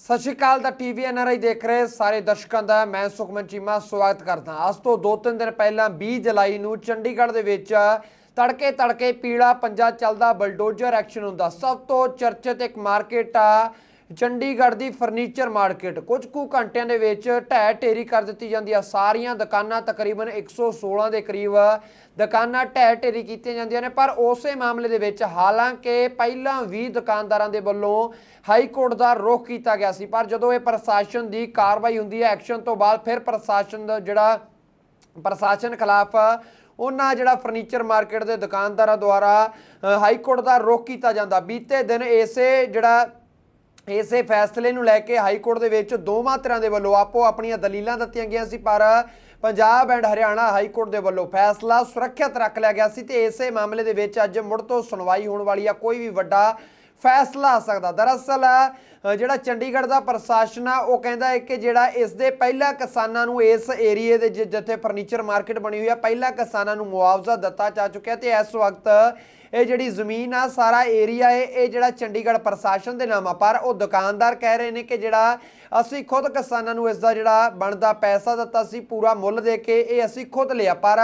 ਸਤਿ ਸ਼੍ਰੀ ਅਕਾਲ ਦਾ TV NRI ਦੇਖ ਰਹੇ ਸਾਰੇ ਦਰਸ਼ਕਾਂ ਦਾ, ਮੈਂ ਸੁਖਮਨ ਚੀਮਾ, ਸਵਾਗਤ ਕਰਦਾ ਅੱਜ ਤੋਂ 2-3 ਦਿਨ ਪਹਿਲਾਂ 20 ਜੁਲਾਈ ਨੂੰ ਚੰਡੀਗੜ੍ਹ ਦੇ ਵਿੱਚ ਤੜਕੇ ਤੜਕੇ ਪੀਲਾ ਪੰਜਾ ਚੱਲਦਾ ਬਲਡੋਜ਼ਰ ਐਕਸ਼ਨ ਹੁੰਦਾ। ਸਭ ਤੋਂ ਚਰਚਿਤ ਇੱਕ ਮਾਰਕੀਟ ਆ ਚੰਡੀਗੜ੍ਹ ਦੀ ਫਰਨੀਚਰ ਮਾਰਕੀਟ। ਕੁਝ ਕੁ ਘੰਟਿਆਂ ਦੇ ਵਿੱਚ ਢਹਿ ਢੇਰੀ ਕਰ ਦਿੱਤੀ ਜਾਂਦੀ ਆ। ਸਾਰੀਆਂ ਦੁਕਾਨਾਂ ਤਕਰੀਬਨ 116 ਦੇ ਕਰੀਬ ਦੁਕਾਨਾਂ ਢਹਿ ਢੇਰੀ ਕੀਤੀਆਂ ਜਾਂਦੀਆਂ ਨੇ। ਪਰ ਉਸੇ ਮਾਮਲੇ ਦੇ ਵਿੱਚ ਹਾਲਾਂਕਿ ਪਹਿਲਾਂ ਵੀ ਦੁਕਾਨਦਾਰਾਂ ਦੇ ਵੱਲੋਂ ਹਾਈ ਕੋਰਟ ਦਾ ਰੁਖ ਕੀਤਾ ਗਿਆ ਸੀ। ਪਰ ਜਦੋਂ ਇਹ ਪ੍ਰਸ਼ਾਸਨ ਦੀ ਕਾਰਵਾਈ ਹੁੰਦੀ ਹੈ ਐਕਸ਼ਨ ਤੋਂ ਬਾਅਦ ਫਿਰ ਪ੍ਰਸ਼ਾਸਨ ਦਾ ਜਿਹੜਾ ਪ੍ਰਸ਼ਾਸਨ ਖਿਲਾਫ ਉਹਨਾਂ ਜਿਹੜਾ ਫਰਨੀਚਰ ਮਾਰਕੀਟ ਦੇ ਦੁਕਾਨਦਾਰਾਂ ਦੁਆਰਾ ਹਾਈ ਕੋਰਟ ਦਾ ਰੁਖ ਕੀਤਾ ਜਾਂਦਾ। ਬੀਤੇ ਦਿਨ ਇਸੇ ਜਿਹੜਾ ਇਸੇ ਫੈਸਲੇ ਨੂੰ ਲੈ ਕੇ ਹਾਈ ਕੋਰਟ ਦੇ ਵਿੱਚ ਦੋਵਾਂ ਤਰ੍ਹਾਂ ਦੇ ਵੱਲੋਂ ਆਪੋ ਆਪਣੀਆਂ ਦਲੀਲਾਂ ਦਿੱਤੀਆਂ ਗਈਆਂ ਸੀ, ਪਰ Punjab and Haryana high court ਦੇ ਵੱਲੋਂ ਫੈਸਲਾ ਸੁਰੱਖਿਅਤ ਰੱਖ ਲਿਆ ਗਿਆ ਸੀ ਤੇ ਇਸੇ ਮਾਮਲੇ ਦੇ ਵਿੱਚ ਅੱਜ ਮੁੜ ਤੋਂ ਸੁਣਵਾਈ ਹੋਣ ਵਾਲੀ ਆ, ਕੋਈ ਵੀ ਵੱਡਾ ਫੈਸਲਾ ਆ ਸਕਦਾ। ਦਰਅਸਲ ਜਿਹੜਾ ਚੰਡੀਗੜ੍ਹ ਦਾ ਪ੍ਰਸ਼ਾਸਨ ਆ, ਉਹ ਕਹਿੰਦਾ ਹੈ ਕਿ ਜਿਹੜਾ ਇਸ ਦੇ ਪਹਿਲਾਂ ਕਿਸਾਨਾਂ ਨੂੰ ਇਸ ਏਰੀਏ ਦੇ ਜਿ- ਜਿੱਥੇ ਫਰਨੀਚਰ ਮਾਰਕੀਟ ਬਣੀ ਹੋਈ ਆ, ਪਹਿਲਾਂ ਕਿਸਾਨਾਂ ਨੂੰ ਮੁਆਵਜ਼ਾ ਦਿੱਤਾ ਜਾ ਚੁੱਕਿਆ ਤੇ ਇਸ ਵਕਤ ਇਹ ਜਿਹੜੀ ਜ਼ਮੀਨ ਆ, ਸਾਰਾ ਏਰੀਆ ਹੈ, ਇਹ ਜਿਹੜਾ ਚੰਡੀਗੜ੍ਹ ਪ੍ਰਸ਼ਾਸਨ ਦੇ ਨਾਮ ਆ। ਪਰ ਉਹ ਦੁਕਾਨਦਾਰ ਕਹਿ ਰਹੇ ਨੇ ਕਿ ਜਿਹੜਾ ਅਸੀਂ ਖੁਦ ਕਿਸਾਨਾਂ ਨੂੰ ਇਸ ਦਾ ਜਿਹੜਾ ਬਣਦਾ ਪੈਸਾ ਦਿੱਤਾ ਸੀ, ਪੂਰਾ ਮੁੱਲ ਦੇ ਕੇ ਇਹ ਅਸੀਂ ਖੁਦ ਲਿਆ। ਪਰ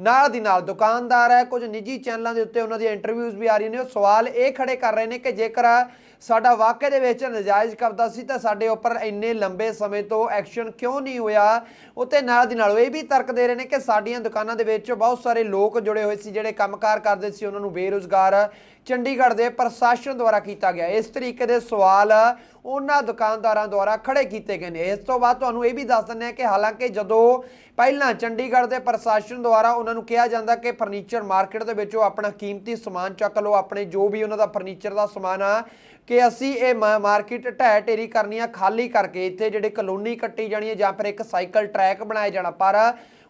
ਨਾਲ ਦੀ ਨਾਲ ਦੁਕਾਨਦਾਰ ਹੈ, ਕੁਝ ਨਿੱਜੀ ਚੈਨਲਾਂ ਦੇ ਉੱਤੇ ਉਹਨਾਂ ਦੀਆਂ ਇੰਟਰਵਿਊਜ਼ ਵੀ ਆ ਰਹੀਆਂ ਨੇ। ਉਹ ਸਵਾਲ ਇਹ ਖੜੇ ਕਰ ਰਹੇ ਨੇ ਕਿ ਜੇਕਰ ਸਾਡਾ ਵਾਕਿਆ ਦੇ ਵਿੱਚ ਨਜਾਇਜ਼ ਕਬਜ਼ਾ ਸੀ ਤਾਂ ਸਾਡੇ ਉੱਪਰ ਇੰਨੇ ਲੰਬੇ ਸਮੇਂ ਤੋਂ ਐਕਸ਼ਨ ਕਿਉਂ ਨਹੀਂ ਹੋਇਆ? ਉਤੇ ਨਾਲ ਦੀ ਨਾਲ ਇਹ ਵੀ ਤਰਕ ਦੇ ਰਹੇ ਨੇ ਕਿ ਸਾਡੀਆਂ ਦੁਕਾਨਾਂ ਦੇ ਵਿੱਚ ਬਹੁਤ ਸਾਰੇ ਲੋਕ ਜੁੜੇ ਹੋਏ ਸੀ, ਜਿਹੜੇ ਕੰਮਕਾਰ ਕਰਦੇ ਸੀ। ਉਹਨਾਂ ਨੂੰ ਬੇਰੁਜ਼ਗਾਰ ਚੰਡੀਗੜ੍ਹ ਦੇ ਪ੍ਰਸ਼ਾਸਨ ਦੁਆਰਾ ਕੀਤਾ ਗਿਆ। ਇਸ ਤਰੀਕੇ ਦੇ ਸਵਾਲ ਉਹਨਾਂ ਦੁਕਾਨਦਾਰਾਂ ਦੁਆਰਾ ਖੜੇ ਕੀਤੇ ਗਏ ਨੇ। ਇਸ ਤੋਂ ਬਾਅਦ ਤੁਹਾਨੂੰ ਇਹ ਵੀ ਦੱਸ ਦਿੰਦੇ ਹਾਂ ਕਿ ਹਾਲਾਂਕਿ ਜਦੋਂ ਪਹਿਲਾਂ ਚੰਡੀਗੜ੍ਹ ਦੇ ਪ੍ਰਸ਼ਾਸਨ ਦੁਆਰਾ ਉਹਨਾਂ ਨੂੰ ਕਿਹਾ ਜਾਂਦਾ ਕਿ ਫਰਨੀਚਰ ਮਾਰਕੀਟ ਦੇ ਵਿੱਚੋਂ ਆਪਣਾ ਕੀਮਤੀ ਸਮਾਨ ਚੱਕ ਲਓ, ਆਪਣੇ ਜੋ ਵੀ ਉਹਨਾਂ ਦਾ ਫਰਨੀਚਰ ਦਾ ਸਮਾਨ ਆ ਕਿ ਅਸੀਂ ਇਹ ਮਾ- ਮਾਰਕੀਟ ਢਹਿ ਢੇਰੀ ਕਰਨੀ ਆ, ਖਾਲੀ ਕਰਕੇ ਇੱਥੇ ਜਿਹੜੇ ਕਲੋਨੀ ਕੱਟੀ ਜਾਣੀ ਹੈ ਜਾਂ ਫਿਰ ਇੱਕ ਸਾਈਕਲ ਟਰੈਕ ਬਣਾਇਆ ਜਾਣਾ। ਪਰ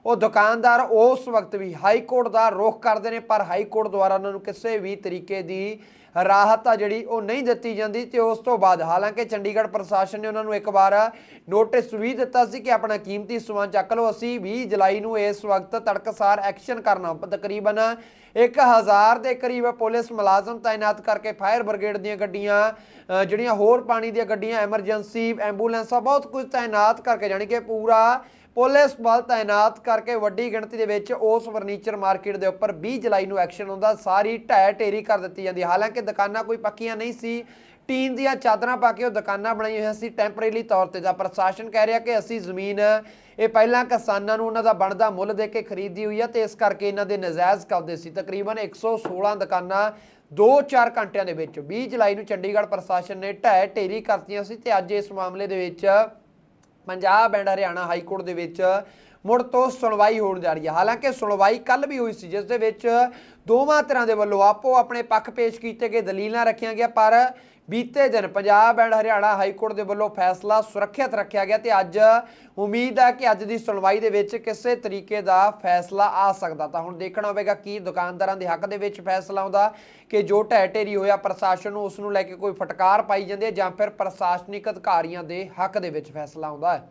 ਉਹ ਦੁਕਾਨਦਾਰ ਉਸ ਵਕਤ ਵੀ ਹਾਈ ਕੋਰਟ ਦਾ ਰੁਖ ਕਰਦੇ ਨੇ, ਪਰ ਹਾਈ ਕੋਰਟ ਦੁਆਰਾ ਉਹਨਾਂ ਨੂੰ ਕਿਸੇ ਵੀ ਤਰੀਕੇ ਦੀ ਰਾਹਤ ਆ ਜਿਹੜੀ ਉਹ ਨਹੀਂ ਦਿੱਤੀ ਜਾਂਦੀ ਤੇ ਉਸ ਤੋਂ ਬਾਅਦ ਹਾਲਾਂਕਿ ਚੰਡੀਗੜ੍ਹ ਪ੍ਰਸ਼ਾਸਨ ਨੇ ਉਹਨਾਂ ਨੂੰ ਇੱਕ ਵਾਰ ਨੋਟਿਸ ਵੀ ਦਿੱਤਾ ਸੀ ਕਿ ਆਪਣਾ ਕੀਮਤੀ ਸਮਾਨ ਚੱਕ ਲਓ। ਅਸੀਂ 20 ਜੁਲਾਈ ਨੂੰ ਇਸ ਵਕਤ ਤੜਕਸਾਰ ਐਕਸ਼ਨ ਕਰਨਾ ਤਕਰੀਬਨ 1000 ਦੇ ਕਰੀਬ ਪੁਲਿਸ ਮੁਲਾਜ਼ਮ ਤਾਇਨਾਤ ਕਰਕੇ ਫਾਇਰ ਬ੍ਰਿਗੇਡ ਦੀਆਂ ਗੱਡੀਆਂ ਜਿਹੜੀਆਂ ਹੋਰ ਪਾਣੀ ਦੀਆਂ ਗੱਡੀਆਂ, ਐਮਰਜੈਂਸੀ, ਐਂਬੂਲੈਂਸਾਂ, ਬਹੁਤ ਕੁਝ ਤਾਇਨਾਤ ਕਰਕੇ ਜਾਣੀ ਕਿ ਪੂਰਾ ਪੁਲਿਸ ਬਲ ਤਾਇਨਾਤ ਕਰਕੇ ਵੱਡੀ ਗਿਣਤੀ ਦੇ ਵਿੱਚ ਉਸ ਫਰਨੀਚਰ ਮਾਰਕੀਟ ਦੇ ਉੱਪਰ 20 ਜੁਲਾਈ ਨੂੰ ਐਕਸ਼ਨ ਹੁੰਦਾ ਸਾਰੀ ਢਹਿ ਢੇਰੀ ਕਰ ਦਿੱਤੀ ਜਾਂਦੀ। ਹਾਲਾਂਕਿ ਦੁਕਾਨਾਂ ਕੋਈ ਪੱਕੀਆਂ ਨਹੀਂ ਸੀ। ਟੀਨ ਦੀਆਂ ਚਾਦਰਾਂ ਪਾ ਕੇ ਉਹ ਦੁਕਾਨਾਂ ਬਣਾਈਆਂ ਹੋਈਆਂ ਸੀ ਟੈਂਪਰੇਰੀ ਤੌਰ ਤੇ। ਦਾ ਪ੍ਰਸ਼ਾਸਨ ਕਹਿ ਰਿਹਾ ਕਿ ਅਸੀਂ ਜ਼ਮੀਨ, ਇਹ ਪਹਿਲਾਂ ਕਿਸਾਨਾਂ ਨੂੰ ਉਹਨਾਂ ਦਾ ਬਣਦਾ ਮੁੱਲ ਦੇ ਕੇ ਖਰੀਦੀ ਹੋਈ ਆ ਤੇ ਇਸ ਕਰਕੇ ਇਹਨਾਂ ਦੇ ਨਜਾਇਜ਼ ਕਬਜ਼ੇ ਸੀ। ਤਕਰੀਬਨ 116 ਦੁਕਾਨਾਂ 2-4 ਘੰਟਿਆਂ ਦੇ ਵਿੱਚ 20 ਜੁਲਾਈ ਨੂੰ ਚੰਡੀਗੜ੍ਹ ਪ੍ਰਸ਼ਾਸਨ ਨੇ ਢਹਿ ਢੇਰੀ ਕਰਤੀਆਂ ਸੀ ਤੇ ਅੱਜ ਇਸ ਮਾਮਲੇ ਦੇ ਵਿੱਚ Punjab and Haryana high court ਦੇ ਵਿੱਚ ਮੁੜ ਤੋਂ ਸੁਣਵਾਈ ਹੋਣ ਜਾ ਰਹੀ ਹੈ। ਹਾਲਾਂਕਿ ਸੁਣਵਾਈ ਕੱਲ ਵੀ ਹੋਈ ਸੀ, ਜਿਸ ਦੇ ਵਿੱਚ ਦੋਵਾਂ ਤਰ੍ਹਾਂ ਦੇ ਵੱਲੋਂ ਆਪੋ ਆਪਣੇ ਪੱਖ ਪੇਸ਼ ਕੀਤੇ ਗਏ, ਦਲੀਲਾਂ ਰੱਖੀਆਂ ਗਿਆ ਪਰ ਬੀਤੇ ਦਿਨ Punjab and Haryana high court ਦੇ ਵੱਲੋਂ ਫੈਸਲਾ ਸੁਰੱਖਿਅਤ ਰੱਖਿਆ ਗਿਆ ਤੇ ਅੱਜ ਉਮੀਦ ਹੈ ਕਿ ਅੱਜ ਦੀ ਸੁਣਵਾਈ ਦੇ ਵਿੱਚ ਕਿਸੇ ਤਰੀਕੇ ਦਾ ਫੈਸਲਾ ਆ ਸਕਦਾ। ਤਾਂ ਹੁਣ ਦੇਖਣਾ ਹੋਵੇਗਾ ਕੀ ਦੁਕਾਨਦਾਰਾਂ ਦੇ ਹੱਕ ਦੇ ਵਿੱਚ ਫੈਸਲਾ ਆਉਂਦਾ ਕਿ ਜੋ ਢਹਿ ਢੇਰੀ ਹੋਇਆ ਪ੍ਰਸ਼ਾਸਨ ਨੂੰ ਉਸ ਨੂੰ ਲੈ ਕੇ ਕੋਈ ਫਟਕਾਰ ਪਾਈ ਜਾਂਦੀ ਹੈ ਜਾਂ ਫਿਰ ਪ੍ਰਸ਼ਾਸਨਿਕ ਅਧਿਕਾਰੀਆਂ ਦੇ ਹੱਕ ਦੇ ਵਿੱਚ ਫੈਸਲਾ ਆਉਂਦਾ ਹੈ।